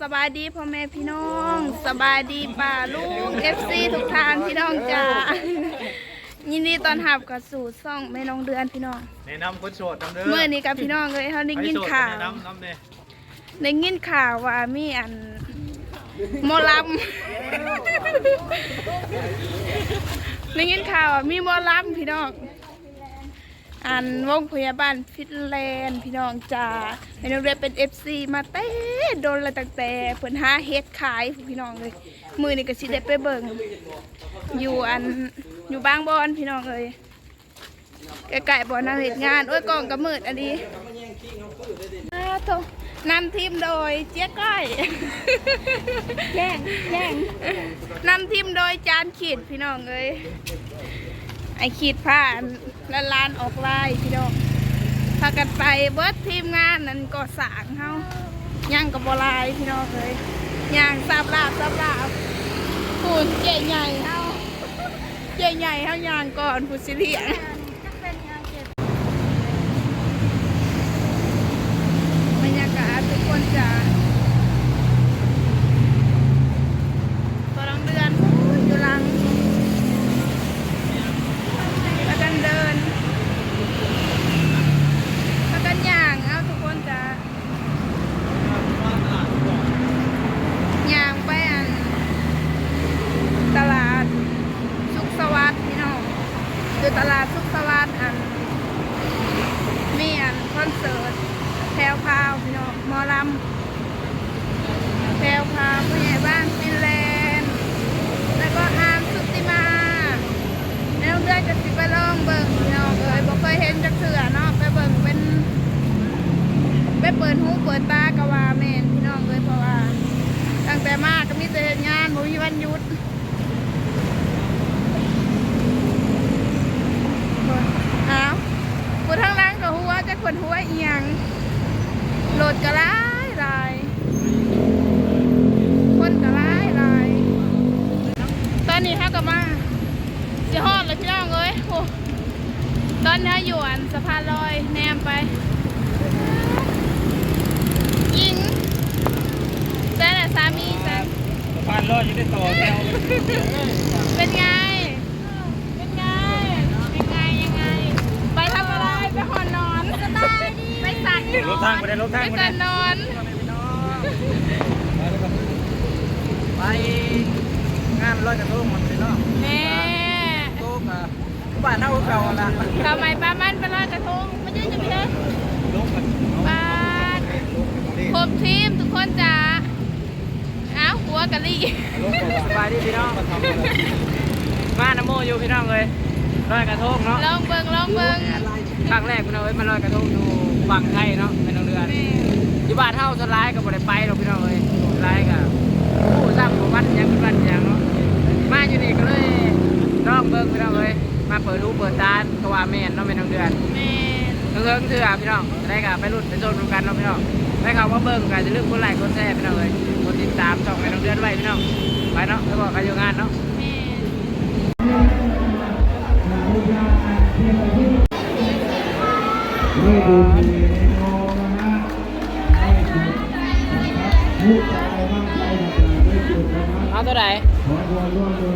สบายดีพ่อแม่พี่น้องสบายดีป่าลูกเอฟซีทุกท่านพี่น้องจ้ายินดีตอนหับกับสู่ซ่องแม่น้องเดือนพี่น้อง แนะนำคนโสดนำเด้อเมื่อนี้กับพี่น้องเลยเขาได้ยินข่าวแนะนำนำเนี่ยได้ยินข่าวว่ามีอันหมอลำได้ยินข่าวว่ามีหมอลำพี่น้อง อันวงพยาบาลฟินแลนด์พี่น้องจ้าแม่น้องเดือนเป็นเอฟซีมาเต้โดนละตั้งแต่เพิ่นหาเฮ็ดขายพี่น้องเลย มือนี่ก็สิได้ไปเบิ่งอยู่อันอยู่บางบอนพี่น้องเลยใกล้ๆบ่อนางเฮ็ดงานโอ้ยกล้องก็มืดอันนี้อ้าวโถนำทีมโดยเจ๊ก้อยแย่งแย่งนำทีมโดยจานขีดพี่น้องเลยไอขีดผ่าน และลานออกลายพี่ดอกพากันไปเบิร์ดทีมงานนั้นก็สางเฮาย่างกับบลายพี่น้องเลยย่างซาบลาบซาบลาบผูนเจ๊ใหญ่เฮาเจ๊ใหญ่เฮาย่างก่อนผู้สิเลียง จะเป็นงานเก็บบ รรยากาศทุกคนจะตอนเดือนอยู่หลังแล้วกันเดินแล้วกันย่างเอาทุกคนจะย่างไปอัน ตลาดสุขสวัสดิ์พี่น้องคือตลาดสุขสวัสดิ์อัน มีอันคอนเสิร์ตแพรวพราวพี่น้องหมอลำแพรวพราวผู้ใหญ่บ้านฟินแลนด์ แล้วก็อาร์มสุติมาแล้วเดือนจะสิไปลองเบิ่งพี่น้องเอ้ยบ่เคยเห็นจักเถื่อเนาะไปเบิ่งเป็นไปเปิดหูเปิดตากะว่าแม่นพี่น้องเอ้ยเพราะว่า ตั้งแต่มาก็มีแต่เฮ็ดงานบ่มีวันหยุดอ้าวผู้ทางหล่างก็หัวจักคนหัวเอียงโหลดก็หลายลายคนก็หลายลายตอนนี้เฮาก็มาสิฮอดแล้วพี่น้องเอ้ยโอ้ตอนนี้อยู่อันสะพานลอยแนมไป ยิงแต่แหละสามีจ้ะสะพานลอยอยู่ในต่อแถวเป็นไง เป็นไง เป็นไงยังไง ไปทำอะไร ไปหอนนอนสบายดีไปสั่นรถทางไปได้รถไปทางไปได้สั่นนอน ไปงานลอยกระทงมันเลยเนาะแม่โต๊ะอะบ้านเฮาเก่าละทำไมป้ามันไปลอยกระทงมายืนจะไปเถอะลงกันป้าด ครบทีมทุกคนจ้าอ้าวหัวกะลี่สบายดีพี่น้องมาน้ำโมอยู่พี่น้องเลยลอยกระทงเนาะลองเบิงลองเบิงครั้งแรกพี่น้องเอ้ยมาลอยกระทงอยู่ฝั่งไทยเนาะเป็นโรงเรือนแม่อยู่บ้านเฮาสลายก็บ่ได้ไปหรอกพี่น้องเอ้ยสลายก็ผู้สร้างของวัดหยังเป็นวัดหยังเนาะมาอยู่นี่ก็เลยลองเบิ่งพี่น้องเอ้ยมาเปิดรูเปิดตาก็ว่าแม่นเนาะเป็นโรงเรือนแม่เฮิงๆเถื่อพี่น้องได้ก็ไปรุ่นไปโซนรวมกันเนาะพี่น้อง ได้ข่าวว่าเบิ่งก็จะเลืมกดไลค์กดแชร์พี่น้องเอ้ยกดติดตามช่องแม่น้องเดือนไว้พี่น้องไปเนาะแล้วก็กันอยู่งานเนาะไม่ดูมีโนนะฮะให้จุดนะครับผู้ใจมั่นใจต่างๆได้จุดนะเอาตัวไหนขอควร่วมมือ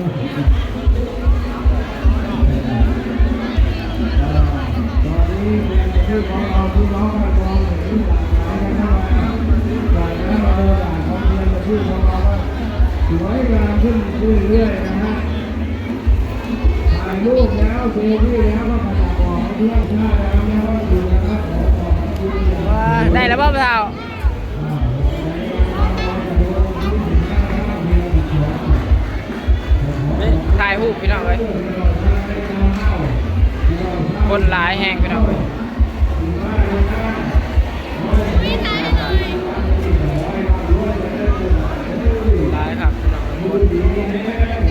อ่าตอนนี้เป็นชื่อของเราพี่น้อง วนะว่าได้แล้วบ่เปล่าถ่ายรูปพี่น้องเอ้ยคนหลายแห่งพี่น้องเอ้ไม่ถ่ายให้หน่อยหลายครับพี่น้อง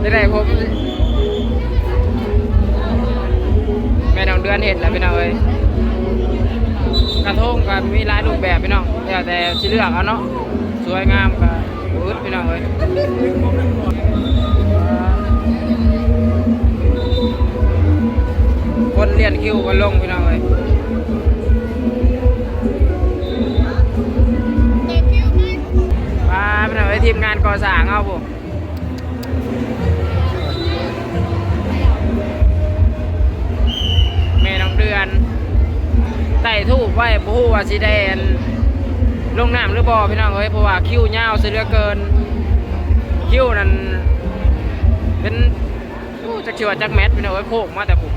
ได้ได้ผมแม่น้องเดือนเห็นแล้วพี่น้องเอ้ยกระทงก็มีหลายรูปแบบพี่น้องแล้วแต่สิเลือกเอาเนาะสวยงามก็อึดพี่น้องเอ้ยคนเรียนคิวกันลงพี่น้องเอ้ย ทีมงานก่อสร้างเอาผมแม่น้องเดือนไต่ทูบไว้บฮูว่าสีแดนลงน้ำหรือบ่พี่น้องเอ้ยเพราะว่าคิวยาวเสียเหลือเกิน คิวนั้นเป็นจักชิวาจักแมทพี่น้องเอ้ยโคกมาแต่ผม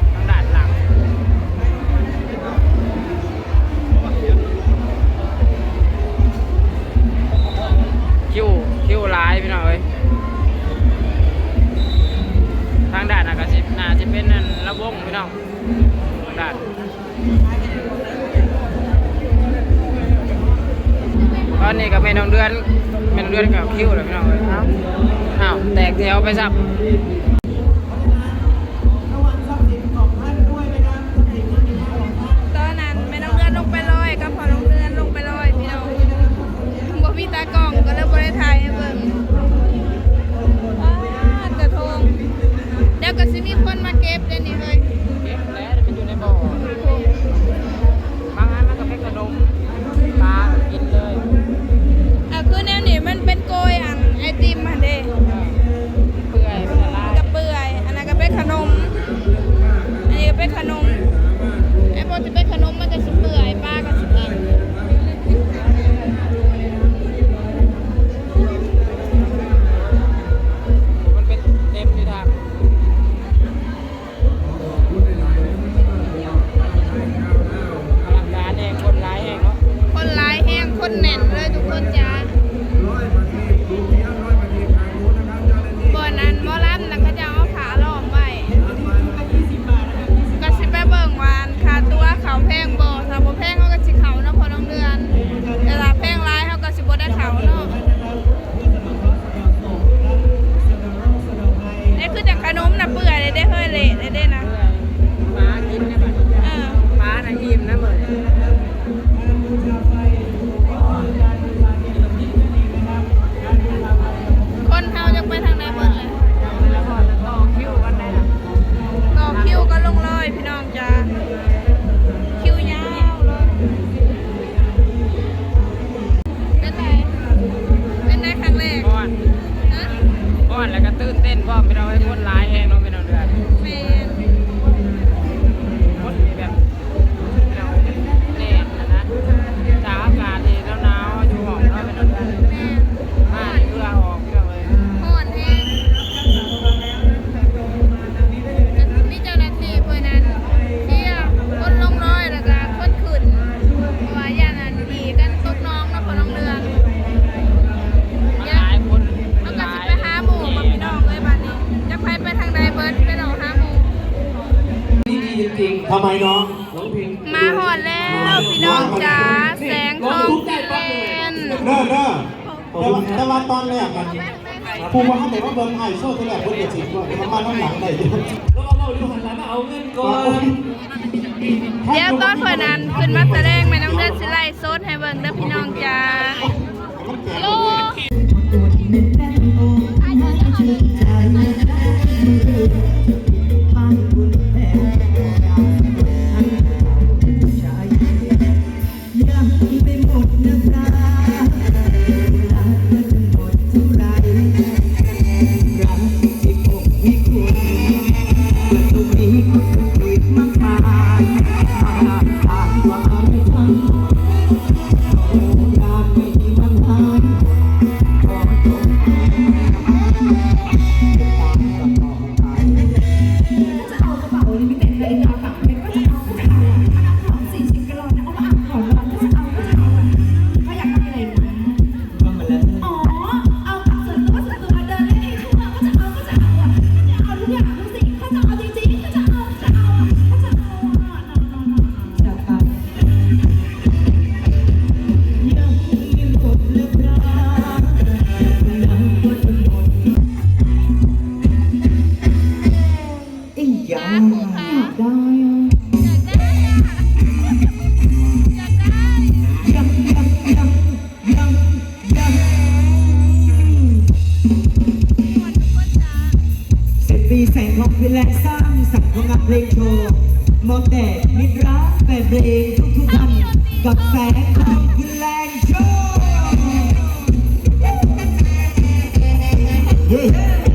คิวคิวร้ายพี่น้องเอ้ยทางด้านอากาศน่าจะเป็นระวงพี่น้องทางด้านตอนนี้กับแม่น้องเดือนแม่น้องเดือนกับคิวเลยพี่น้องเอ้ยเอ้าอ้าวแตกแถวไปซับ เดี๋ยวก็สิ ทำไมน้องร้องเพลงมาหอดแล้วพี่น้องจ๋าแสงทองฟิเลนเด้อเด้อแต่ว่าแต่ว่าตอนแรกกันภูมิว่าเขาแต่ว่าเบิ้งไอโซ่ที่แรกเพิ่นจะสิบกว่าแต่มันมาน้ำหลังได้อยู่แล้วเอาเราดูหันหลังมาเอาเงินก่อนเดี๋ยวตอนเพื่อนนั้นขึ้นมาแสดงแม่น้องเดือนสิไลฟ์สด และสร้างสรรค์ของานเพลงโชว์มอบแต่มิตรรักแต่เพลงทุกทุกๆท่านกับแสงของเพลงโชว์